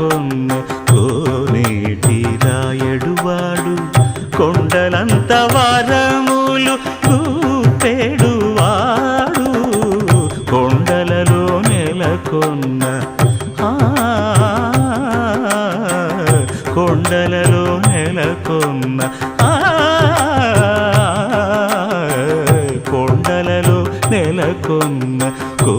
కొన్ను కోనేటి రాయడువాడు కొండలంత వారములు కూపేడువాడు. కొండలలో నెలకొన్న కొండలలో నెలకొన్న కొండలలో నెలకొన్న కో